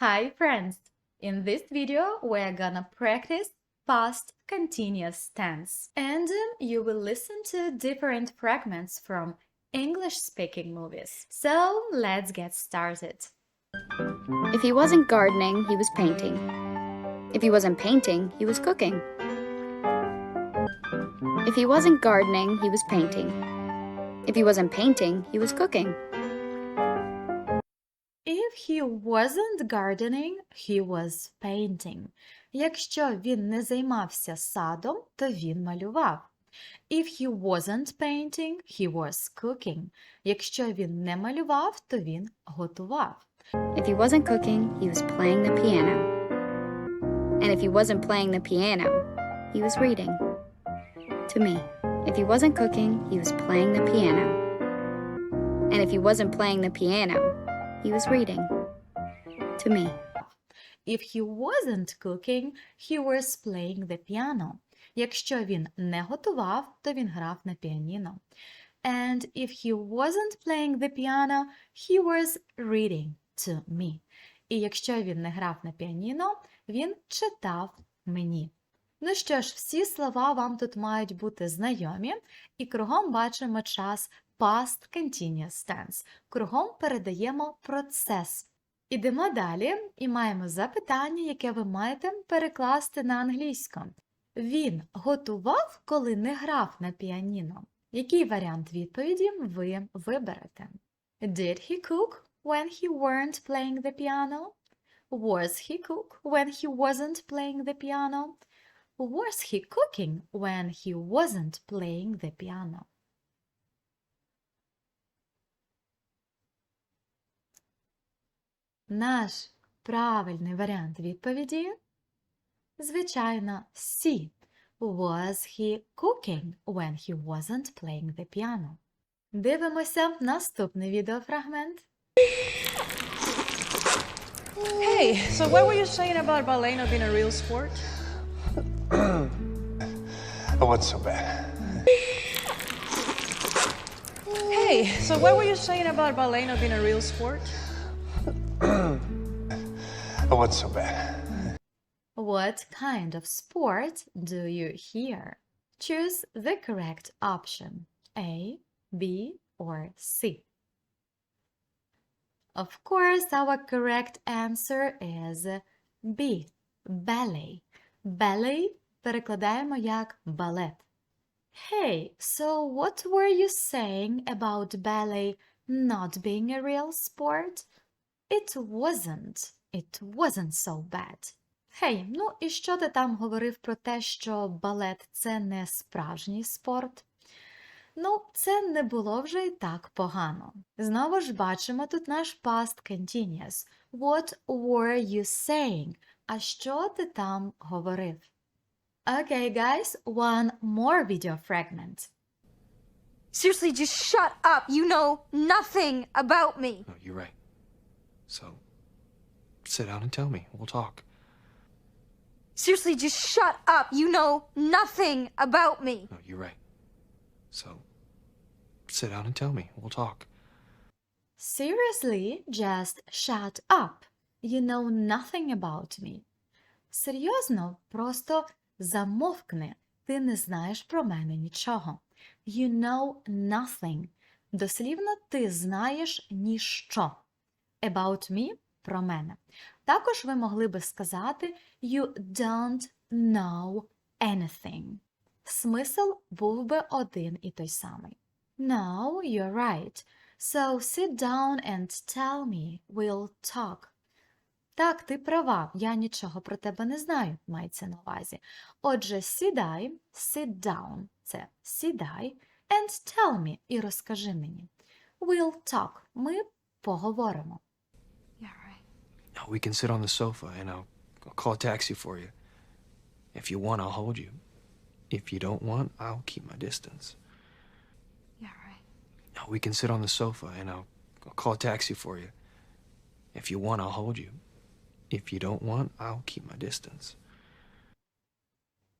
Hi friends! In this video we're gonna practice past continuous tense and um, you will listen to different fragments from English speaking movies. So let's get started. If he wasn't gardening, he was painting. If he wasn't painting, he was cooking. If he wasn't gardening, he was painting. If he wasn't painting, he was cooking If he wasn't gardening, he was painting. Якщо він не займався садом, то він малював. If he wasn't painting, he was cooking. Якщо він не малював, то він готував. If he wasn't cooking, he was playing the piano. And if he wasn't playing the piano, he was reading. To me. If he wasn't cooking, he was playing the piano. And if he wasn't playing the piano, he was reading. To me. If he wasn't cooking, he was playing the piano. Якщо він не готував, то він грав на піаніно. And if he wasn't playing the piano, he was reading to me. І якщо він не грав на піаніно, він читав мені. Ну що ж, всі слова вам тут мають бути знайомі, і кругом бачимо час past continuous tense. Кругом передаємо процес. Ідемо далі і маємо запитання, яке ви маєте перекласти на англійську. Він готував, коли не грав на піаніно. Який варіант відповіді ви виберете? Did he cook when he weren't playing the piano? Was he cook when he wasn't playing the piano? Was he cooking when he wasn't playing the piano? Наш правильний варіант відповіді звичайно C. Was he cooking when he wasn't playing the piano? Дивимося наступний відеофрагмент. Hey, so what were you saying about ballet not being a real sport? Oh, what's so bad? Hey, so what were you saying about ballet not being a real sport? Oh, what's so bad? What kind of sport do you hear? Choose the correct option A, B, or C. Of course, our correct answer is B. Ballet. Ballet перекладаємо як балет. Hey, so what were you saying about ballet not being a real sport? It wasn't. It wasn't so bad. Гей, ну і що ти там говорив про те, що балет це не справжній спорт? Ну, це не було вже і так погано. Знову ж бачимо тут наш past continuous. What were you saying? А що ти там говорив? Okay, guys, one more video fragment. Seriously, just shut up. You know nothing about me. No, you're right. So, sit down and tell me. We'll talk. Seriously, just shut up. You know nothing about me. No, you're right. So, sit down and tell me. We'll talk. Seriously, just shut up. You know nothing about me. Серйозно, просто замовкни. Ти не знаєш про мене нічого. You know nothing. Дослівно ти знаєш ніщо. About me – про мене. Також ви могли би сказати You don't know anything. Смисл був би один і той самий. No, you're right. So sit down and tell me. We'll talk. Так, ти права, я нічого про тебе не знаю, мається на увазі. Отже, сідай, sit down – це сідай, and tell me і розкажи мені. We'll talk – ми поговоримо. Yeah, right. No, we can sit on the sofa and I'll, I'll call a taxi for you. If you want, I'll hold you. If you don't want, I'll keep my distance. Yeah, right. No, we can sit on the sofa and I'll, I'll call a taxi for you. If you want, I'll hold you. If you don't want, I'll keep my distance.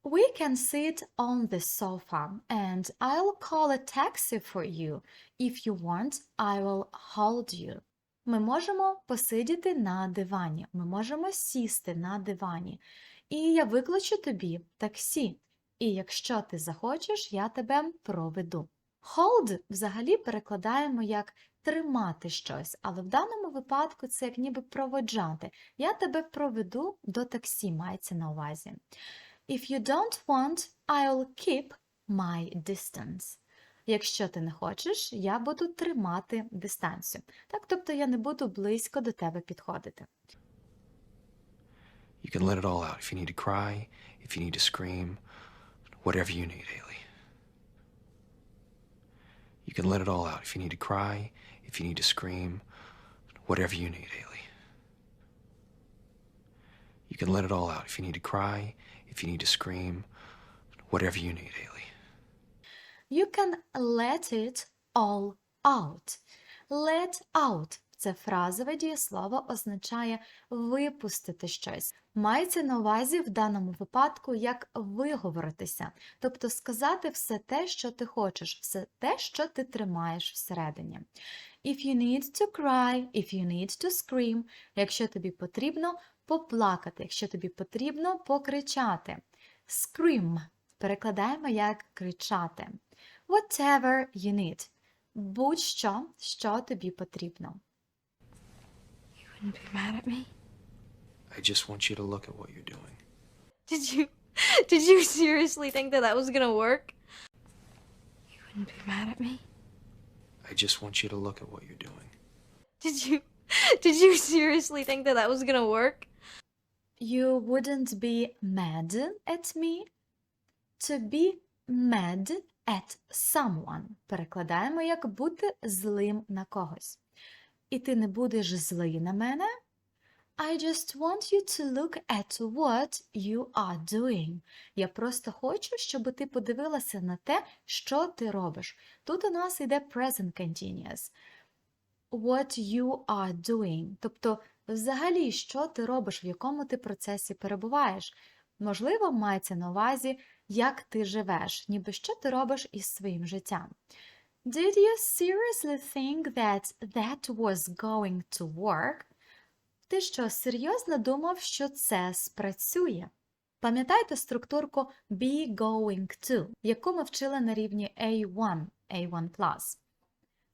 We can sit on the sofa and I'll call a taxi for you. If you want, I will hold you. Ми можемо посидіти на дивані, ми можемо сісти на дивані. І я викличу тобі таксі. І якщо ти захочеш, я тебе проведу. Hold взагалі перекладаємо як тримати щось, але в даному випадку це як ніби проводжати. Я тебе проведу до таксі, мається на увазі. If you don't want, I'll keep my distance. Якщо ти не хочеш, я буду тримати дистанцію. Так, тобто я не буду близько до тебе підходити. You can let it all out if you need to cry, if you need to scream, whatever you need, Haley. You can let it all out if you need to cry, if you need to scream, whatever you need, Haley. You can let it all out if you need to cry, if you need to scream, whatever you need, Haley. You can let it all out. Let out – це фразове дієслово означає випустити щось. Мається на увазі в даному випадку як виговоритися, тобто сказати все те, що ти хочеш, все те, що ти тримаєш всередині. If you need to cry, if you need to scream, якщо тобі потрібно поплакати, якщо тобі потрібно покричати. Scream перекладаємо як кричати. Whatever you need. Будь-що, що тобі потрібно. Wouldn't be mad at me. I just want you to look at what you're doing. Did you did you seriously think that that was gonna work? You wouldn't be mad at me. I just want you to look at what you're doing. Did you did you seriously think that that was gonna work? You wouldn't be mad at me. To be mad at someone. Перекладаємо як бути злим на когось. І ти не будеш злий на мене. I just want you to look at what you are doing. Я просто хочу, щоб ти подивилася на те, що ти робиш. Тут у нас йде present continuous. What you are doing. Тобто, взагалі, що ти робиш, в якому ти процесі перебуваєш. Можливо, мається на увазі, як ти живеш, ніби що ти робиш із своїм життям. Did you seriously think that that was going to work? Ти що, серйозно думав, що це спрацює? Пам'ятаєте структурку be going to, яку ми вчили на рівні A1, A1+.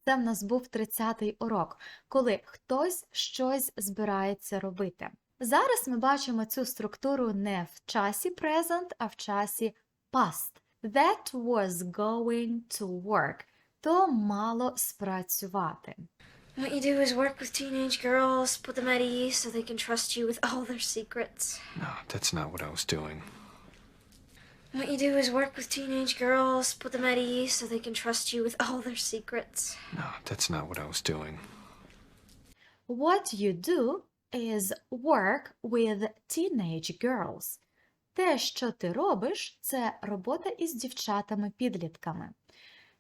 Це в нас був 30-й урок, коли хтось щось збирається робити. Зараз ми бачимо цю структуру не в часі present, а в часі past. That was going to work. То мало спрацювати. What you do is work with teenage girls, put them at ease so they can trust you with all their secrets. No, that's not what I was doing. What you do is work with teenage girls, put them at ease so they can trust you with all their secrets. No, that's not what I was doing. What you do is work with teenage girls. Те, що ти робиш, це робота із дівчатами-підлітками.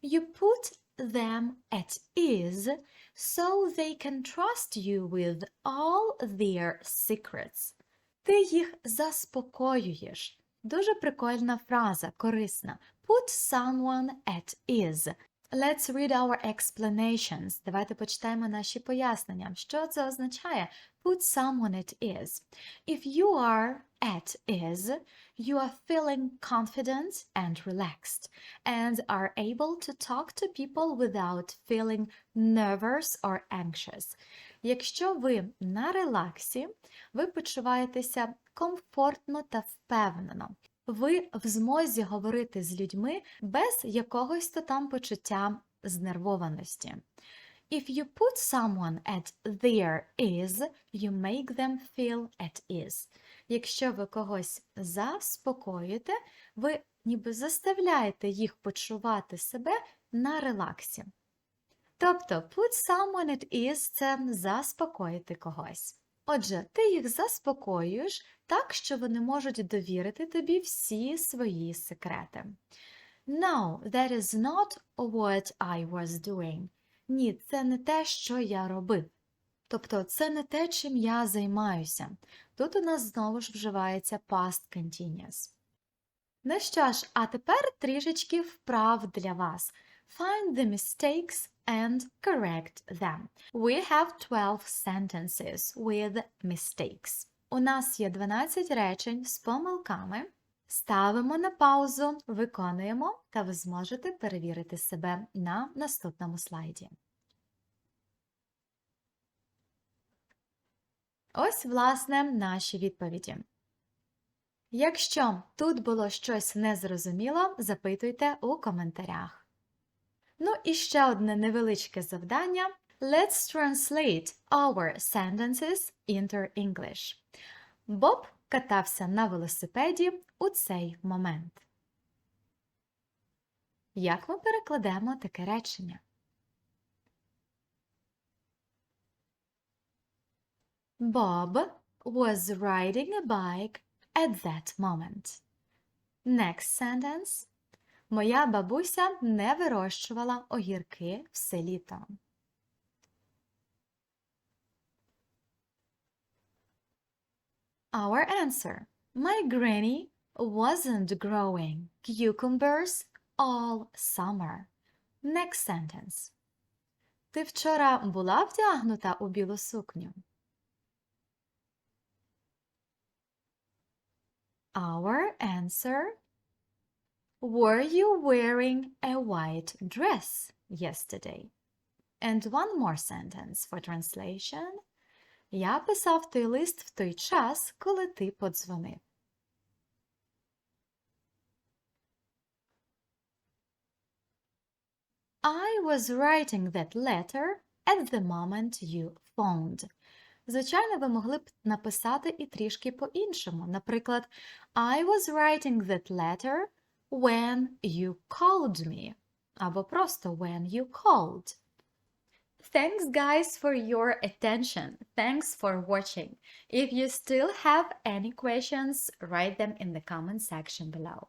You put them at ease so they can trust you with all their secrets. Ти їх заспокоюєш. Дуже прикольна фраза, корисна. Put someone at ease. Let's read our explanations. Давайте почитаємо наші пояснення. Що це означає? Put someone at ease. If you are at ease, you are feeling confident and relaxed and are able to talk to people without feeling nervous or anxious. Якщо ви на релаксі, ви почуваєтеся комфортно та впевнено. Ви в змозі говорити з людьми без якогось то там почуття знервованості. If you put someone at their ease, you make them feel at ease. Якщо ви когось заспокоюєте, ви ніби заставляєте їх почувати себе на релаксі. Тобто, put someone at ease – це заспокоїти когось. Отже, ти їх заспокоюєш так, що вони можуть довірити тобі всі свої секрети. No, that is not what I was doing. Ні, це не те, що я робив. Тобто, це не те, чим я займаюся. Тут у нас знову ж вживається past continuous. Ну що ж, а тепер трішечки вправ для вас. Find the mistakes and correct them. We have 12 sentences with mistakes. У нас є 12 речень з помилками. Ставимо на паузу, виконуємо, та ви зможете перевірити себе на наступному слайді. Ось, власне, наші відповіді. Якщо тут було щось незрозуміло, запитуйте у коментарях. Ну і ще одне невеличке завдання. Let's translate our sentences into English. Боб катався на велосипеді у цей момент. Як ми перекладемо таке речення? Bob was riding a bike at that moment. Next sentence. Моя бабуся не вирощувала огірки все літо. Our answer. My granny wasn't growing cucumbers all summer. Next sentence. Ти вчора була вдягнута у білу сукню? Our answer. Were you wearing a white dress yesterday? And one more sentence for translation. Я писав той лист в той час, коли ти подзвонив. I was writing that letter at the moment you phoned. Звичайно, ви могли б написати і трішки по-іншому. Наприклад, I was writing that letter when you called me. Або просто when you called. Thanks, guys, for your attention. Thanks for watching. If you still have any questions, write them in the comment section below.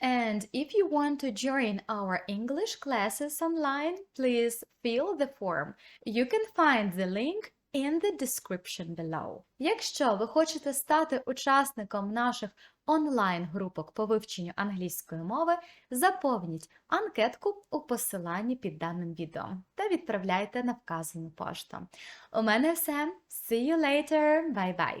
And if you want to join our English classes online, please fill the form. You can find the link in the description below. Якщо ви хочете стати учасником наших онлайн-групок по вивченню англійської мови, заповніть анкетку у посиланні під даним відео та відправляйте на вказану пошту. У мене все. See you later. Bye-bye.